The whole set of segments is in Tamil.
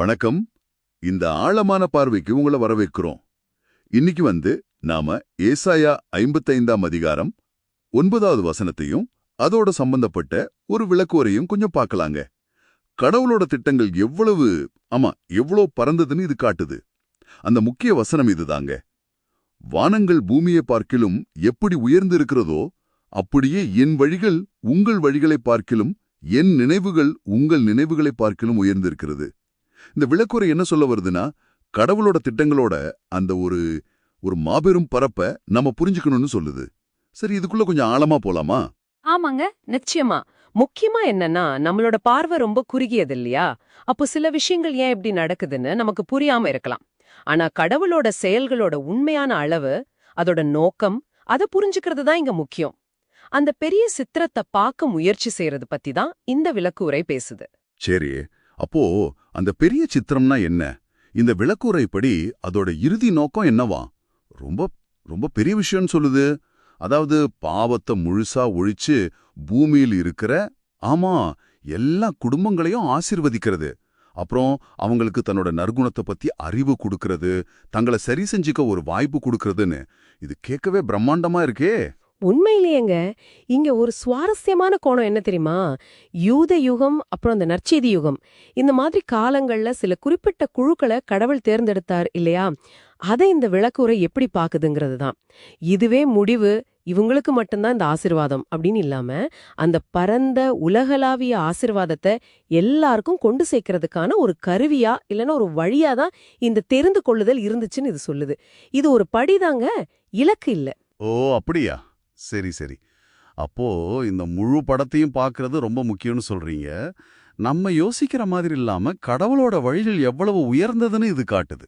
வணக்கம். இந்த ஆழமான பார்வைக்கு உங்களை வரவேற்கிறோம். இன்னைக்கு வந்து நாம ஏசாயா ஐம்பத்தைந்தாம் அதிகாரம் ஒன்பதாவது வசனத்தையும் அதோட சம்பந்தப்பட்ட ஒரு விளக்குவரையும் கொஞ்சம் பார்க்கலாங்க. கடவுளோட திட்டங்கள் எவ்வளவு ஆமா எவ்வளவு பறந்ததுன்னு இது காட்டுது. அந்த முக்கிய வசனம் இதுதாங்க. வானங்கள் பூமியை பார்க்கிலும் எப்படி உயர்ந்து இருக்கிறதோ அப்படியே என் வழிகள் உங்கள் வழிகளை பார்க்கிலும் என் நினைவுகள் உங்கள் நினைவுகளை பார்க்கிலும் உயர்ந்திருக்கிறது. இந்த விளக்குறை என்ன சொல்ல வருதுன்னா கடவுளோட திட்டங்களோட அந்த ஒரு ஒரு மாபெரும் பரப்ப நம்ம புரிஞ்சுக்கணும்னு சொல்லுது. சரி இதுக்குள்ள கொஞ்சம் ஆழமா போலாமா? ஆமாங்க நிச்சயமா. முக்கியமா என்னன்னா நம்மளோட பார்வை ரொம்ப குறுகியது இல்லையா? அப்போ சில விஷயங்கள் ஏன் இப்படி நடக்குதுன்னு நமக்கு புரியாம இருக்கலாம். ஆனா கடவுளோட செயல்களோட உண்மையான அளவு அதோட நோக்கம் அதை புரிஞ்சுக்கிறது தான் இங்க முக்கியம். அந்த பெரிய சித்திரத்தை பார்க்க முயற்சி செய்யறது பத்தி தான் இந்த விளக்குரை பேசுது. சரி. அப்போ அந்த பெரிய சித்திரம்னா என்ன? இந்த விளக்குறைப்படி அதோட இறுதி நோக்கம் என்னவா? ரொம்ப ரொம்ப பெரிய விஷயம்னு சொல்லுது. அதாவது பாவத்தை முழுசா ஒழிச்சு பூமியில் இருக்கிற ஆமா எல்லா குடும்பங்களையும் ஆசிர்வதிக்கிறது. அப்புறம் அவங்களுக்கு தன்னோட நற்குணத்தை பத்தி அறிவு கொடுக்கறது. தங்களை சரி செஞ்சுக்க ஒரு வாய்ப்பு கொடுக்கறதுன்னு. இது கேட்கவே பிரம்மாண்டமா இருக்கே. உண்மையிலேயேங்க இங்க ஒரு சுவாரஸ்யமான கோணம் என்ன தெரியுமா? யூத யுகம் அப்புறம் அந்த நற்செய்தி யுகம். இந்த மாதிரி காலங்கள்ல சில குறிப்பிட்ட குழுக்களை கடவுள் தேர்ந்தெடுத்தார் இல்லையா? அதை இந்த விளக்குரை எப்படி பாக்குதுங்கிறது தான். இதுவே முடிவு இவங்களுக்கு மட்டும்தான் இந்த ஆசிர்வாதம் அப்படின்னு இல்லாம அந்த பரந்த உலகளாவிய ஆசிர்வாதத்தை எல்லாருக்கும் கொண்டு சேர்க்கறதுக்கான ஒரு கருவியா இல்லைன்னா ஒரு வழியா தான் இந்த தெரிந்து கொள்ளுதல் இருந்துச்சுன்னு இது சொல்லுது. இது ஒரு படிதாங்க இலக்கு இல்ல. ஓ அப்படியா? சரி சரி. அப்போ இந்த முழு படத்தையும் பார்க்கறது ரொம்ப முக்கியம்னு சொல்றீங்க. நம்ம யோசிக்கிற மாதிரி இல்லாம கடவுளோட வழிகள் எவ்வளவு உயர்ந்ததுன்னு இது காட்டுது.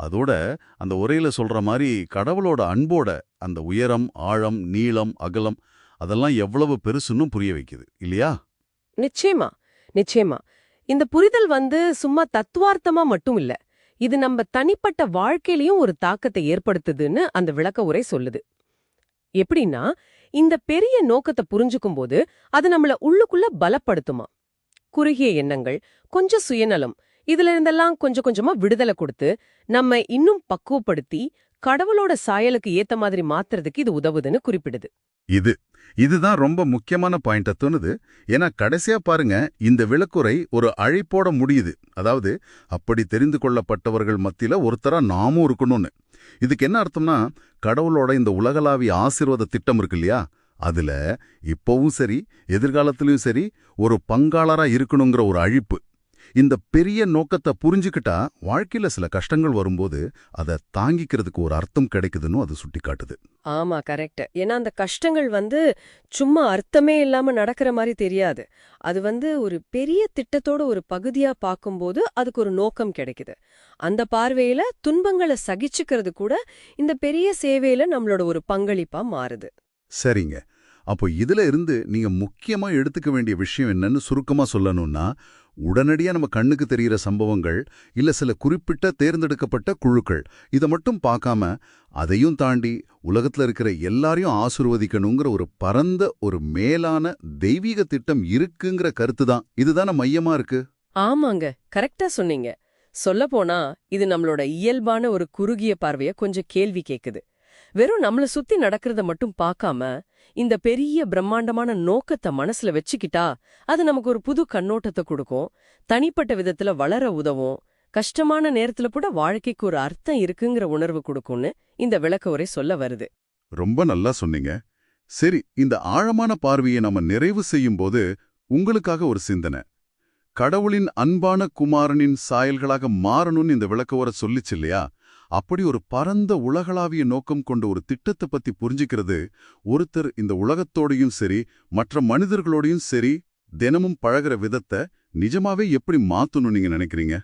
அதோட அந்த உரையில சொல்ற மாதிரி கடவுளோட அன்போட அந்த உயரம் ஆழம் நீளம் அகலம் அதெல்லாம் எவ்வளவு பெருசுன்னு புரிய வைக்குது. இல்லையா? நிச்சயமா நிச்சயமா. இந்த புரிதல் வந்து சும்மா தத்துவார்த்தமா மட்டும் இல்ல. இது நம்ம தனிப்பட்ட வாழ்க்கையிலயும் ஒரு தாக்கத்தை ஏற்படுத்துதுன்னு அந்த விளக்க உரை சொல்லுது. எப்படின்னா இந்த பெரிய நோக்கத்தை புரிஞ்சுக்கும் போது அது நம்மள உள்ளுக்குள்ள பலப்படுத்துமா? குறுகிய எண்ணங்கள் கொஞ்சம் சுயநலம் இதுல இருந்தெல்லாம் கொஞ்சம் கொஞ்சமா விடுதலை கொடுத்து நம்ம இன்னும் பக்குவப்படுத்தி கடவுளோட சாயலுக்கு ஏத்த மாதிரி மாத்துறதுக்கு இது உதவுதுன்னு குறிப்பிடுது. இது இதுதான் ரொம்ப முக்கியமான பாயிண்ட தோணுது. ஏன்னா கடைசியா பாருங்க இந்த விளக்குறை ஒரு அழைப்போட முடியுது. அதாவது அப்படி தெரிந்து கொள்ளப்பட்டவர்கள் மத்தியில ஒருத்தரா நாமும் இருக்கணும்னு. இதுக்கு என்ன அர்த்தம்னா கடவுளோட இந்த உலகளாவிய ஆசீர்வாத திட்டம் இருக்கு இல்லையா? அதுல இப்பவும் சரி எதிர்காலத்திலயும் சரி ஒரு பங்காளரா இருக்கணுங்கிற ஒரு அழிப்பு. இந்த பெரிய நோக்கத்தை புரிஞ்சுக்கிட்டா வாழ்க்கையில சில கஷ்டங்கள் வரும்போது அதை தாங்கிக்கிறதுக்கு ஒரு அர்த்தம் கிடைக்குதுன்னு அது சுட்டிக்காட்டுது. ஆமா கரெக்ட் ஏன்னா அந்த கஷ்டங்கள் வந்து சும்மா அர்த்தமே இல்லாம நடக்கிற மாதிரி தெரியாது. அது வந்து ஒரு பெரிய திட்டத்தோட ஒரு பகுதியா பார்க்கும்போது அதுக்கு ஒரு நோக்கம் கிடைக்குது. அந்த பார்வையில துன்பங்களை சகிச்சுக்கிறது கூட இந்த பெரிய சேவையில நம்மளோட ஒரு பங்களிப்பா மாறுது. சரிங்க. அப்போ இதுல இருந்து நீங்க முக்கியமா எடுத்துக்க வேண்டிய விஷயம் என்னன்னு சுருக்கமா சொல்லணும்னா உடனடியா நம்ம கண்ணுக்கு தெரிகிற சம்பவங்கள் இல்ல சில குறிப்பிட்ட தேர்ந்தெடுக்கப்பட்ட குழுக்கள் இதை மட்டும் பார்க்காம அதையும் தாண்டி உலகத்துல இருக்கிற எல்லாரையும் ஆசிர்வதிக்கணுங்கிற ஒரு பரந்த ஒரு மேலான தெய்வீக திட்டம் இருக்குங்கிற கருத்து தான். இதுதான மையமா இருக்கு? ஆமாங்க. கரெக்டா சொன்னீங்க. சொல்லப்போனா இது நம்மளோட இயல்பான ஒரு குறுகிய பார்வைய கொஞ்சம் கேள்வி கேக்குது. வெறும் நம்மள சுத்தி நடக்கிறத மட்டும் பார்க்காம இந்த பெரிய பிரம்மாண்டமான நோக்கத்தை மனசுல வச்சுக்கிட்டா அது நமக்கு ஒரு புது கண்ணோட்டத்தை கொடுக்கும். தனிப்பட்ட விதத்துல வளர உதவும். கஷ்டமான நேரத்துல கூட வாழ்க்கைக்கு ஒரு அர்த்தம் இருக்குங்கிற உணர்வு கொடுக்கும்னு இந்த விளக்க உரை சொல்ல வருது. ரொம்ப நல்லா சொன்னீங்க. சரி இந்த ஆழமான பார்வையை நம்ம நிறைவு செய்யும் போது உங்களுக்காக ஒரு சிந்தனை. கடவுளின் அன்பான குமாரனின் சாயல்களாக மாறணும்னு இந்த விளக்கவர சொல்லிச்சு இல்லையா? அப்படி ஒரு பரந்த உலகளாவிய நோக்கம் கொண்ட ஒரு திட்டத்தை பத்தி புரிஞ்சுக்கிறது. ஒருத்தர் இந்த உலகத்தோடையும் சரி மற்ற மனிதர்களோடையும் சரி தினமும் பழகுற விதத்தை நிஜமாவே எப்படி மாத்தணும் நீங்க நினைக்கிறீங்க?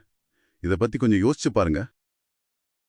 இத பத்தி கொஞ்சம் யோசிச்சு பாருங்க.